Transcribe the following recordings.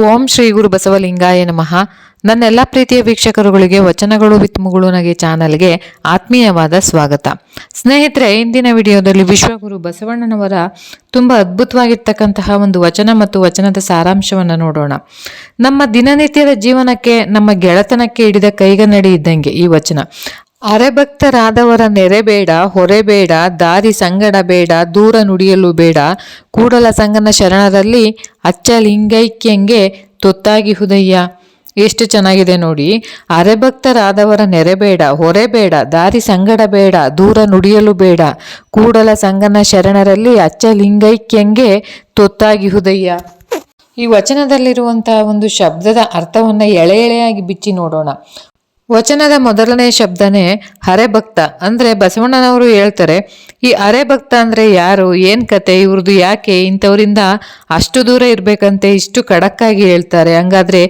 ಓಂ ಶ್ರೀ ಗುರು ಬಸವಲಿಂಗಾಯ ನಮಃ. ನನ್ನೆಲ್ಲ ಪ್ರೀತಿಯ ವೀಕ್ಷಕರುಗಳಿಗೆ, ವಚನಗಳು ವಿತ್ ಮುಗುಳುನಗೆ ಚಾನಲ್ಗೆ ಆತ್ಮೀಯವಾದ ಸ್ವಾಗತ. ಸ್ನೇಹಿತರೆ, ಇಂದಿನ ವಿಡಿಯೋದಲ್ಲಿ ವಿಶ್ವಗುರು ಬಸವಣ್ಣನವರ ತುಂಬ ಅದ್ಭುತವಾಗಿರ್ತಕ್ಕಂತಹ ಒಂದು ವಚನ ಮತ್ತು ವಚನದ ಸಾರಾಂಶವನ್ನು ನೋಡೋಣ. ನಮ್ಮ ದಿನನಿತ್ಯದ ಜೀವನಕ್ಕೆ, ನಮ್ಮ ಗೆಳೆತನಕ್ಕೆ ಹಿಡಿದ ಕೈಗನ್ನಡಿ ಇದ್ದಂಗೆ ಈ ವಚನ. ಅರೆಭಕ್ತರಾದವರ ನೆರೆ ಬೇಡ, ಹೊರೆ ಬೇಡ, ದಾರಿ ಸಂಗಡ ಬೇಡ, ದೂರ ನುಡಿಯಲು ಬೇಡ. ಕೂಡಲ ಸಂಗನ ಶರಣರಲ್ಲಿ ಅಚ್ಚ ಲಿಂಗೈಕ್ಯಂಗೆ ತೊತ್ತಾಗಿ ಹುದಯ್ಯ. ಎಷ್ಟು ಚೆನ್ನಾಗಿದೆ ನೋಡಿ. ಅರೆಭಕ್ತರಾದವರ ನೆರೆ ಬೇಡ, ಹೊರೆ ಬೇಡ, ದಾರಿ ಸಂಗಡ ಬೇಡ, ದೂರ ನುಡಿಯಲು ಬೇಡ. ಕೂಡಲ ಸಂಗನ ಶರಣರಲ್ಲಿ ಅಚ್ಚ ಲಿಂಗೈಕ್ಯಂಗೆ ತೊತ್ತಾಗಿ ಹುದಯ್ಯ. ಈ ವಚನದಲ್ಲಿರುವಂತಹ ಒಂದು ಶಬ್ದದ ಅರ್ಥವನ್ನು ಎಳೆ ಎಳೆಯಾಗಿ ಬಿಚ್ಚಿ ನೋಡೋಣ. ವಚನದ ಮೊದಲನೇ ಶಬ್ದನೇ ಹರೆಭಕ್ತ ಅಂದರೆ ಬಸವಣ್ಣನವರು ಹೇಳ್ತಾರೆ, ಈ ಹರೆಭಕ್ತ ಅಂದರೆ ಯಾರು, ಏನು ಕತೆ ಇವ್ರದ್ದು ಯಾಕೆ, ಇಂಥವರಿಂದ ಅಷ್ಟು ದೂರ ಇರಬೇಕಂತೆ, ಇಷ್ಟು ಖಡಕ್ಕಾಗಿ ಹೇಳ್ತಾರೆ. ಹಂಗಾದರೆ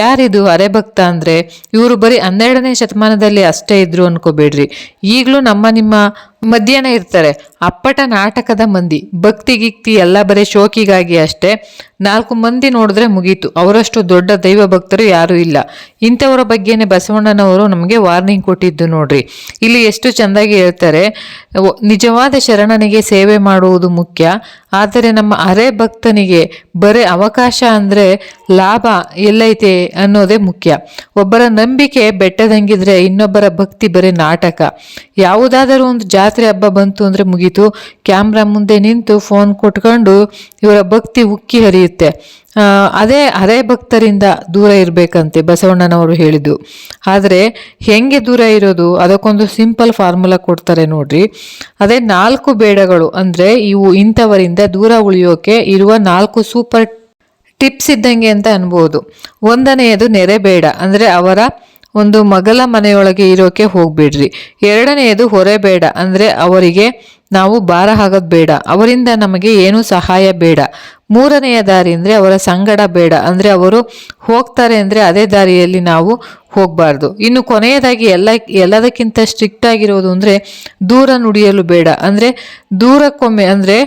ಯಾರಿದು ಹರೆಭಕ್ತ ಅಂದರೆ, ಇವರು ಬರೀ ಹನ್ನೆರಡನೇ ಶತಮಾನದಲ್ಲಿ ಅಷ್ಟೇ ಇದ್ರು ಅನ್ಕೋಬೇಡ್ರಿ. ಈಗಲೂ ನಮ್ಮ ನಿಮ್ಮ ಮಧ್ಯಾಹ್ನ ಇರ್ತಾರೆ. ಅಪ್ಪಟ ನಾಟಕದ ಮಂದಿ. ಭಕ್ತಿ ಗಿಕ್ತಿ ಎಲ್ಲ ಬರೀ ಶೋಕಿಗಾಗಿ ಅಷ್ಟೇ. ನಾಲ್ಕು ಮಂದಿ ನೋಡಿದ್ರೆ ಮುಗೀತು. ಅವರಷ್ಟು ದೊಡ್ಡ ದೈವ ಭಕ್ತರು ಯಾರೂ ಇಲ್ಲ. ಇಂಥವರ ಬಗ್ಗೆನೇ ಬಸವಣ್ಣನವರು ನಮಗೆ ವಾರ್ನಿಂಗ್ ಕೊಟ್ಟಿದ್ದು ನೋಡ್ರಿ. ಇಲ್ಲಿ ಎಷ್ಟು ಚೆಂದಾಗಿ ಹೇಳ್ತಾರೆ ನಿಜವಾದ ಶರಣನಿಗೆ ಸೇವೆ ಮಾಡುವುದು ಮುಖ್ಯ. ಆದರೆ ನಮ್ಮ ಅರೆ ಭಕ್ತನಿಗೆ ಬರೇ ಅವಕಾಶ ಅಂದ್ರೆ ಲಾಭ ಎಲ್ಲೈತೆ ಅನ್ನೋದೇ ಮುಖ್ಯ. ಒಬ್ಬರ ನಂಬಿಕೆ ಬೆಟ್ಟದಂಗಿದ್ರೆ ಇನ್ನೊಬ್ಬರ ಭಕ್ತಿ ಬರೀ ನಾಟಕ. ಯಾವುದಾದರೂ ಒಂದು ಜಾತ್ರೆ ಹಬ್ಬ ಬಂತು ಅಂದರೆ ಮುಗೀತು. ಕ್ಯಾಮ್ರಾ ಮುಂದೆ ನಿಂತು ಫೋನ್ ಕೊಟ್ಕೊಂಡು ಇವರ ಭಕ್ತಿ ಉಕ್ಕಿ ಹರಿಯುತ್ತೆ. ಅದೇ ಅದೇ ಭಕ್ತರಿಂದ ದೂರ ಇರಬೇಕಂತೆ ಬಸವಣ್ಣನವರು ಹೇಳಿದ್ದು. ಆದರೆ ಹೆಂಗೆ ದೂರ ಇರೋದು? ಅದಕ್ಕೊಂದು ಸಿಂಪಲ್ ಫಾರ್ಮುಲಾ ಕೊಡ್ತಾರೆ ನೋಡ್ರಿ. ಅದೇ ನಾಲ್ಕು ಬೇಡಗಳು ಅಂದರೆ ಇವು ಇಂಥವರಿಂದ ದೂರ ಉಳಿಯೋಕೆ ಇರುವ ನಾಲ್ಕು ಸೂಪರ್ ಟಿಪ್ಸ್ ಇದ್ದಂಗೆ ಅಂತ ಅನ್ಬೋದು. ಒಂದನೆಯದು ನೆರೆ ಬೇಡ. ಅಂದರೆ ಅವರ ಒಂದು ಮಗಲ ಮನೆಯೊಳಗೆ ಇರೋಕೆ ಹೋಗ್ಬೇಡ್ರಿ. ಎರಡನೆಯದು ಹೊರೆ ಬೇಡ. ಅಂದರೆ ಅವರಿಗೆ ನಾವು ಭಾರ ಆಗೋದು ಬೇಡ. ಅವರಿಂದ ನಮಗೆ ಏನೂ ಸಹಾಯ ಬೇಡ. ಮೂರನೆಯ ದಾರಿ ಅಂದರೆ ಅವರ ಸಂಗಡ ಬೇಡ. ಅಂದರೆ ಅವರು ಹೋಗ್ತಾರೆ ಅಂದರೆ ಅದೇ ದಾರಿಯಲ್ಲಿ ನಾವು ಹೋಗಬಾರ್ದು. ಇನ್ನು ಕೊನೆಯದಾಗಿ ಎಲ್ಲ, ಎಲ್ಲದಕ್ಕಿಂತ ಸ್ಟ್ರಿಕ್ಟ್ ಆಗಿರೋದು ಅಂದರೆ ದೂರ ನುಡಿಯಲು ಬೇಡ. ಅಂದರೆ ದೂರಕ್ಕೊಮ್ಮೆ ಅಂದ್ರೆ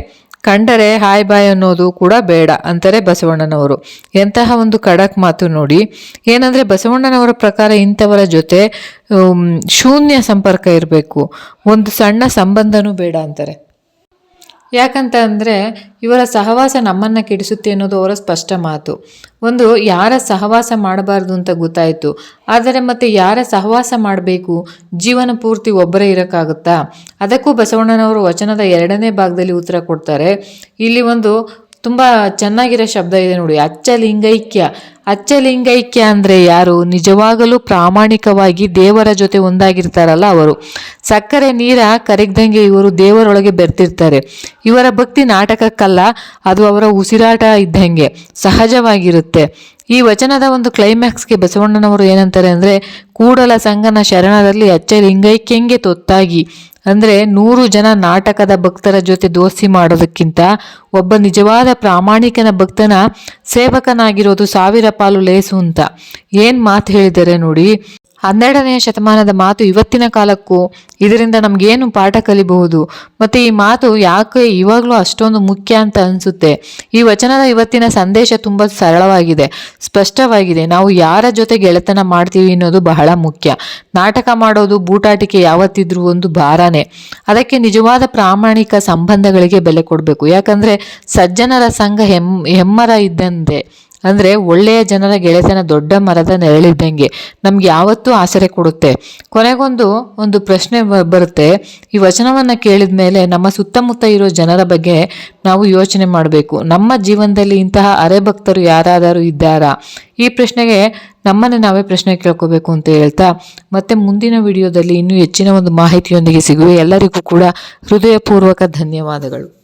ಕಂಡರೆ ಹಾಯ್ ಬಾಯ್ ಅನ್ನೋದು ಕೂಡ ಬೇಡ ಅಂತಾರೆ ಬಸವಣ್ಣನವರು. ಎಂತಹ ಒಂದು ಖಡಕ್ ಮಾತು ನೋಡಿ, ಏನಂದ್ರೆ ಬಸವಣ್ಣನವರ ಪ್ರಕಾರ ಇಂಥವರ ಜೊತೆ ಶೂನ್ಯ ಸಂಪರ್ಕ ಇರಬೇಕು. ಒಂದು ಸಣ್ಣ ಸಂಬಂಧನೂ ಬೇಡ ಅಂತಾರೆ. ಯಾಕಂತ ಅಂದರೆ ಇವರ ಸಹವಾಸ ನಮ್ಮನ್ನು ಕೆಡಿಸುತ್ತೆ ಅನ್ನೋದು ಅವರ ಸ್ಪಷ್ಟ ಮಾತು. ಒಂದು, ಯಾರ ಸಹವಾಸ ಮಾಡಬಾರ್ದು ಅಂತ ಗೊತ್ತಾಯಿತು. ಆದರೆ ಮತ್ತೆ ಯಾರ ಸಹವಾಸ ಮಾಡಬೇಕು? ಜೀವನ ಪೂರ್ತಿ ಒಬ್ಬರೇ ಇರೋಕ್ಕಾಗುತ್ತಾ? ಅದಕ್ಕೂ ಬಸವಣ್ಣನವರು ವಚನದ ಎರಡನೇ ಭಾಗದಲ್ಲಿ ಉತ್ತರ ಕೊಡ್ತಾರೆ. ಇಲ್ಲಿ ಒಂದು ತುಂಬ ಚೆನ್ನಾಗಿರೋ ಶಬ್ದ ಇದೆ ನೋಡಿ. ಅಚ್ಚಲಿಂಗೈಕ್ಯ. ಅಚ್ಚಲಿಂಗೈಕ್ಯ ಅಂದರೆ ಯಾರು? ನಿಜವಾಗಲೂ ಪ್ರಾಮಾಣಿಕವಾಗಿ ದೇವರ ಜೊತೆ ಒಂದಾಗಿರ್ತಾರಲ್ಲ ಅವರು. ಸಕ್ಕರೆ ನೀರ ಕರಗ್ದಂಗೆ ಇವರು ದೇವರೊಳಗೆ ಬೆರ್ತಿರ್ತಾರೆ. ಇವರ ಭಕ್ತಿ ನಾಟಕಕ್ಕಲ್ಲ, ಅದು ಅವರ ಉಸಿರಾಟ ಇದ್ದಂಗೆ, ಸಹಜವಾಗಿರುತ್ತೆ. ಈ ವಚನದ ಒಂದು ಕ್ಲೈಮ್ಯಾಕ್ಸ್ಗೆ ಬಸವಣ್ಣನವರು ಏನಂತಾರೆ ಅಂದರೆ, ಕೂಡಲ ಸಂಗನ ಶರಣರಲ್ಲಿ ಅಚ್ಚಲಿಂಗೈಕ್ಯಂಗೆ ತೊತ್ತಾಗಿ. ಅಂದ್ರೆ ನೂರು ಜನ ನಾಟಕದ ಭಕ್ತರ ಜೊತೆ ದೋಸ್ತಿ ಮಾಡೋದಕ್ಕಿಂತ ಒಬ್ಬ ನಿಜವಾದ ಪ್ರಾಮಾಣಿಕನ ಭಕ್ತನ ಸೇವಕನಾಗಿರೋದು ಸಾವಿರ ಪಾಲು ಲೇಸು ಅಂತ. ಏನ್ ಮಾತು ಹೇಳಿದರೆ ನೋಡಿ. ಹನ್ನೆರಡನೆಯ ಶತಮಾನದ ಮಾತು ಇವತ್ತಿನ ಕಾಲಕ್ಕೂ ಇದರಿಂದ ನಮ್ಗೇನು ಪಾಠ ಕಲಿಬಹುದು. ಮತ್ತೆ ಈ ಮಾತು ಯಾಕೆ ಇವಾಗಲೂ ಅಷ್ಟೊಂದು ಮುಖ್ಯ ಅಂತ ಅನಿಸುತ್ತೆ. ಈ ವಚನದ ಇವತ್ತಿನ ಸಂದೇಶ ತುಂಬ ಸರಳವಾಗಿದೆ, ಸ್ಪಷ್ಟವಾಗಿದೆ. ನಾವು ಯಾರ ಜೊತೆ ಗೆಳೆತನ ಮಾಡ್ತೀವಿ ಅನ್ನೋದು ಬಹಳ ಮುಖ್ಯ. ನಾಟಕ ಮಾಡೋದು, ಬೂಟಾಟಿಕೆ ಯಾವತ್ತಿದ್ರೂ ಒಂದು ಭಾರನೇ. ಅದಕ್ಕೆ ನಿಜವಾದ ಪ್ರಾಮಾಣಿಕ ಸಂಬಂಧಗಳಿಗೆ ಬೆಲೆ ಕೊಡಬೇಕು. ಯಾಕಂದ್ರೆ ಸಜ್ಜನರ ಸಂಘ ಹೆಮ್, ಹೆಮ್ಮರ ಇದ್ದಂತೆ. ಅಂದ್ರೆ ಒಳ್ಳೆಯ ಜನರ ಗೆಳೆತನ ದೊಡ್ಡ ಮರದ ನೆರಳಿದ್ದಂಗೆ ನಮ್ಗೆ ಯಾವತ್ತೂ ಆಸರೆ ಕೊಡುತ್ತೆ. ಕೊನೆಗೊಂದು ಒಂದು ಪ್ರಶ್ನೆ ಬರುತ್ತೆ. ಈ ವಚನವನ್ನ ಕೇಳಿದ ಮೇಲೆ ನಮ್ಮ ಸುತ್ತಮುತ್ತ ಇರೋ ಜನರ ಬಗ್ಗೆ ನಾವು ಯೋಚನೆ ಮಾಡಬೇಕು. ನಮ್ಮ ಜೀವನದಲ್ಲಿ ಇಂತಹ ಅರೆಭಕ್ತರು ಯಾರಾದರೂ ಇದ್ದಾರಾ? ಈ ಪ್ರಶ್ನೆಗೆ ನಮ್ಮನ್ನೇ ನಾವೇ ಪ್ರಶ್ನೆ ಕೇಳ್ಕೋಬೇಕು ಅಂತ ಹೇಳ್ತಾ, ಮತ್ತೆ ಮುಂದಿನ ವಿಡಿಯೋದಲ್ಲಿ ಇನ್ನೂ ಹೆಚ್ಚಿನ ಒಂದು ಮಾಹಿತಿಯೊಂದಿಗೆ ಸಿಗುವೆ. ಎಲ್ಲರಿಗೂ ಕೂಡ ಹೃದಯಪೂರ್ವಕ ಧನ್ಯವಾದಗಳು.